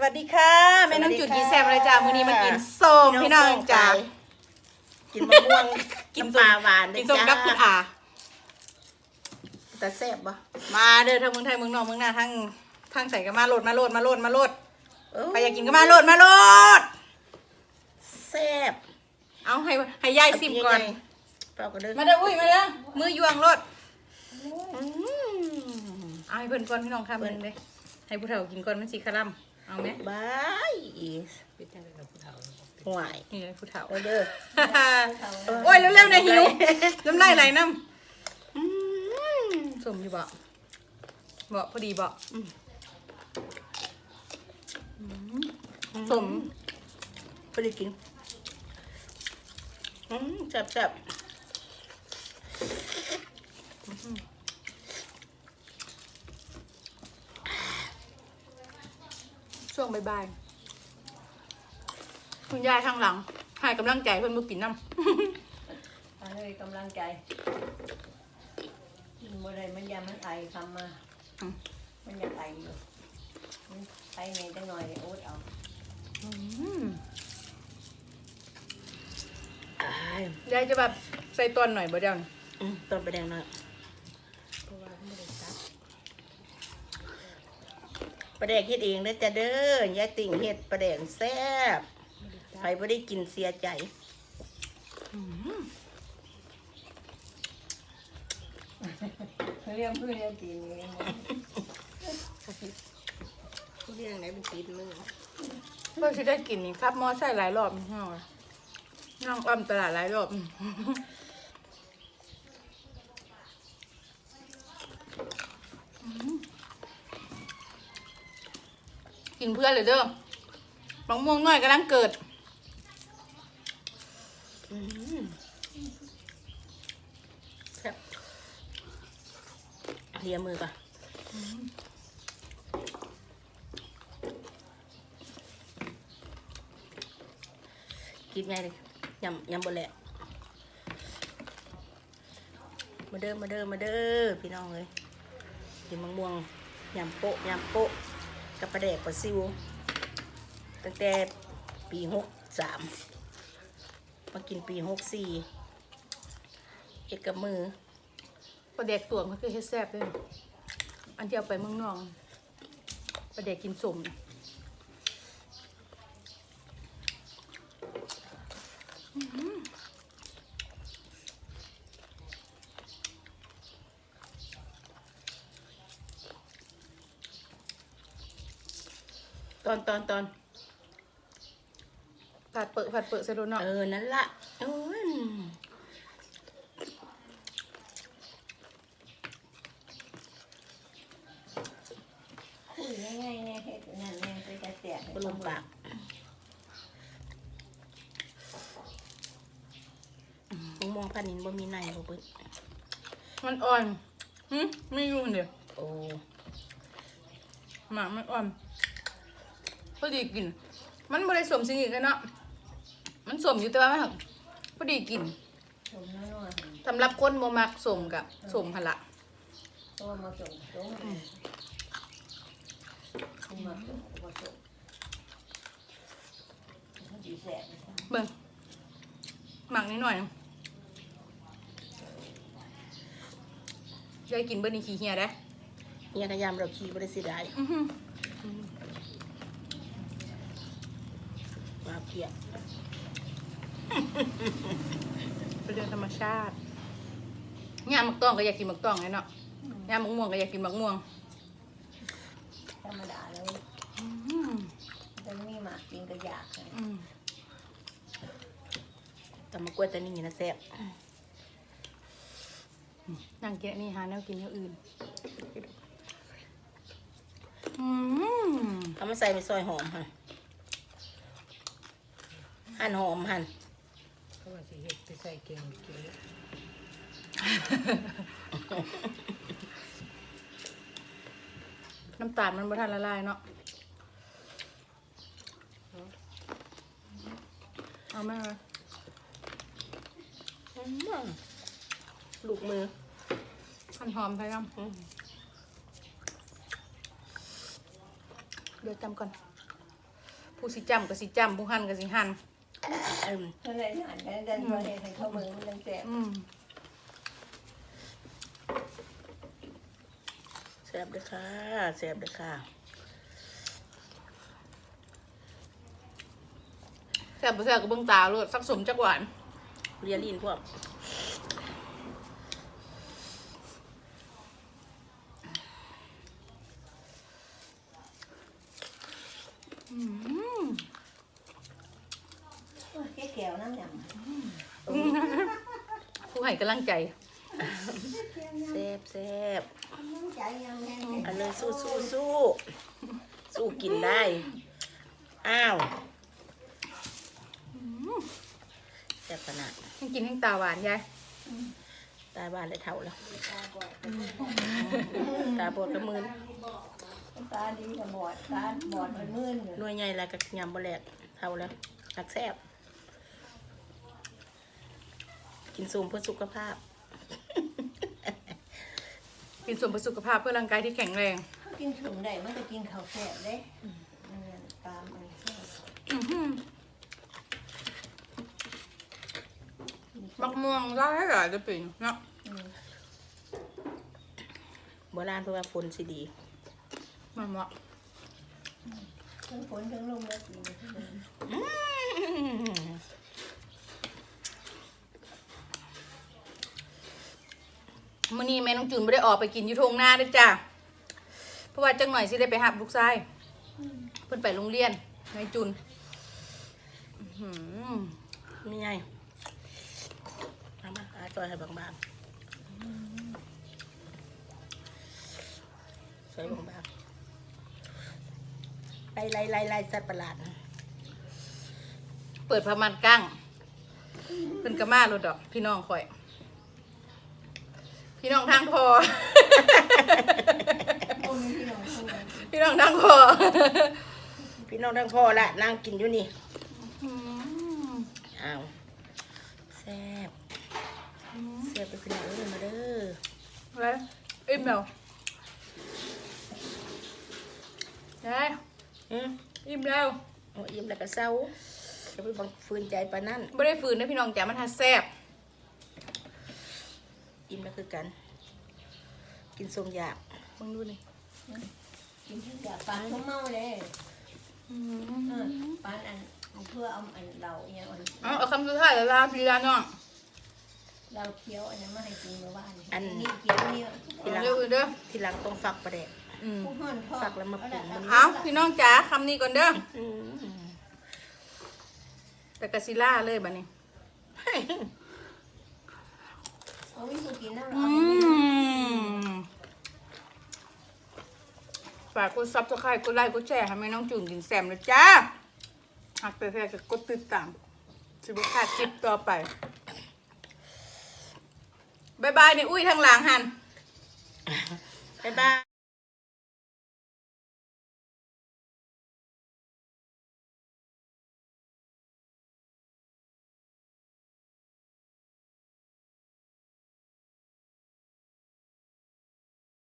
สวัสดีค่ะแม่น้องจุดยีแซมเลยจ้ามื้อนี้มากินส้มพี่น้องจ้ากินมะม่วงกินปลาหวานกินส้มกับคุณอาแต่แซ่บปะมาเด้อทั้งเมืองไทยเมืองนอกเมืองหน้าทั้งทั้งใส่กันมาโหลดมาโหลดมาโหลดมาโหลดเอ้ใครอยากกินก็มาโหลดมาโหลดแซ่บเอาให้ให้ยายซิมก่อนเปล่าก็เด้อมาเด้ออุ้ยมาเด้อมือยวงโหลดอืมเอาให้เพิ่นก่อนพี่น้องค่ะเพิ่นเลยให้ผู้เฒ่ากินก่อนมันสิคาร่ำ เอาไหมบายห่วยนี่เลยผู้เฒ่าเอาเด้อโอ้ยเร็วๆนะหิวน้ำลายไหลน้อืมำสมอยู่บ่บ่พอดีบ่อืมสมพอดีกินอืมแซ่บแซ่บ ช่วงบ่ายๆคุณยายข้างหลังให้กำลังใจเพิ่นบ่กินน้อันนี้กำลังใจเมื่อไรมันยามันไอทำมาำอืมมันยังไออยู่มันไอเนี่ยจังหน่อยเนี่ยโอ๊ตเอาอืมอ้ายยายจะแบบใส่ตอนหน่อยบ่เดี๋ยวนี้อืมต้นไปแดงหน่อย ปลาแดกเฮ็ดเองเด้อจ้ะเด้อยายติ่งเฮ็ดปลาแดกแซ่บใครบ่ได้กินเสียใจเรียกเพื่อนเรียกตีนี่เรื่องไหนเป็นตีนมือเพิ่นสิได้กินนี่ครับมอใส่หลายรอบเฮานั่งอ้อมตลาดหลายรอบ กินเพื่อนเลยเด้อมะม่วงน้อยกำลังเกิดแซ่บเลียมือก่อนกินไงเลยยำยำบะแหละมาเด้อมาเด้อมาเด้อพี่น้องเลยกินมะม่วงยำโปะยำโปะ กับปลาแดกปลาซิว ตั้งแต่ปีหกสามมากินปีหกสี่เอกกับมือปลาแดกตวงก็คือเฮ็ดแซ่บเด้ออันที่เอาไปเมืองนอกปลาแดกกินสมน่ะอื้อ อตอนตอนตอนผัดเปิดผัดเปิดใส่โดนเนาะเออ นั่นละโอ้ยคุยง่ายๆเนี่ยเฮ็ดนั่นเนี่ยไปจะแตกบลมปากมงมองพันนินบ่มีในบ่เบิ้มันอ่อนหึไม่ยุ่งเดี๋ยวโอ้หมากมันอ่อน พอดีกิน มันบ่ได้สวมสิ่งอื่นกันเนาะมันสวมอยู่แต่ว่ามันพอดีกินผมน้อยสำหรับคนบ่มักสมกับสมหั่นละๆตัวมาส่งตรงตัวมาส่งมาส่งมันดีแสบเลยค่ะเบิ่งหมักนิดหน่อยยายกินเบิ่นี่ขี้เหียได้เฮียกระยำเราขี่บ่ได้สิได้อื้อหือ มา เพียเป็นเรื่องธรรมชาติยามมักต้องก็อยากกินมักต้องไงเนาะยามมักม่วงก็อยากกินมักม่วงธรรมดาเลยอืมจะมีหมากกินก็อยากเลยอืมแต่มากล้วยตัวนี้นะแซ่บนั่งกินอันนี้หาแนวกินแนวอื่นอืมเอามาใส่ในซอยหอมหั่น หั่นหอมหั่นเขาว่าสิเฮ็ดไปใส่แกงกินน้ำตาลมันบ่ทันละลายเนาะเอาแม่เลยอืมลูกมือหั่นหอมไปยังอืมเดี๋ยวจำก่อน ผู้สิจำก็สิจำผู้หันก็สิหันเอิ่มเท่าไหรหันกันดันพอเห็นให้เขาเบิ่งมันยังแสบอืมแซ่บเด้อค่ะแซ่บเด้อค่ะแซ่บบ่แซ่บก็เบิ่งตาโลดสักสมจักหวานเรียนลินพวก โอ้ยแค่แก้วน้ำยำผู้ให้กำลังใจแซ่บแซ่บน้ำใจยังแห้งเอันเลยสู้สู้สู้สู้กินได้ อ้าวแซ่บขนาดให้กินให้ตาหวานยายตาบ้านเลยเท่าแล้วตาบอดกระมือนตาดีกับบอดตาบอดมันมืนอยู่หน่วยใหญ่แล้วก็ยำบะแหลกเท่าแล้วหักแซ่บ กินสูมเพื่อสุขภาพ กินส่วนประสุขภาพเพื่อร่างกายที่แข็งแรง เขากินถุงได้มันก็กินข้าวแซ่บเด้นั่นน่ะตามมันแซ่บอื้อหือบักม่วงร้ายหลายจะเป็นเนาะอืมโบราณเพราะว่าฝนสิดี มันเหมาะทั้งฝนทั้งลมแล้วกินทั้งลม มื้อนี้แม่น้องจูนไม่ได้ออกไปกินอยู่ทงหน้าเด้วยจ้าเพราะว่าจังหน่อยสิได้ไปหับลูกชายเพิ่นไปโรงเรียนนายจูนอื้อหือมีไงเอามาอาจอยให้บางๆใส่บางๆไล่ไล่ไล่ไล่สัตว์ประหลาดเปิดพมันกั้งเพิ่นก็มาโลดดอก พี่น้องข่อย พี่น้องทางพอโอ้ยพี่น้องพูดกันพี่น้องทางพอพี่น้องทั้งพ่อละนั่งกินอยู่นี่อืมอ้าวแซ่บแซ่บไปพี่น้องเอ้ยมาเด้อแล้วอิ่มแล้วยายอืมอิ่มแล้วโอ้ยิ้มแล้วก็เศร้าจะไปบังฟืนใจปานนั่นไม่ได้ฝืนนะพี่น้องจ๋ามันทัดแซ่บ ยิ้มแล้วคือกัน กินส้มยากมึงดูนี่กินที่จะปานก็เมาเลยเออปานอันเพื่อเอาอันเราเนี่ยอันเอาเอาคำสุดท้ายแล้วลาพี่ลาน้องเราเคี้ยวอันนั้นมาให้กินเมื่อวานอันนี้เคี้ยวนี่เร็วเด้อทีหลังต้องฝักประเดกอืมผู้ห่อนพ่อฝักแล้วมาปรุงมันเอาพี่น้องจ๋าคำนี้ก่อนเด้ออืมแต่กะซิล่าเลยบัดนี้ เอากินน้ำอืร้อนมฝากกดซับสไครต์กดไลค์กดแชร์ให้แม่น้องจุ่มกินแซมนะจ้าหากแต่แท้ก็กดติดตามสิบขาดคลิปต่อไปบายบายนี่อุ้ยทางหลังหันบายบาย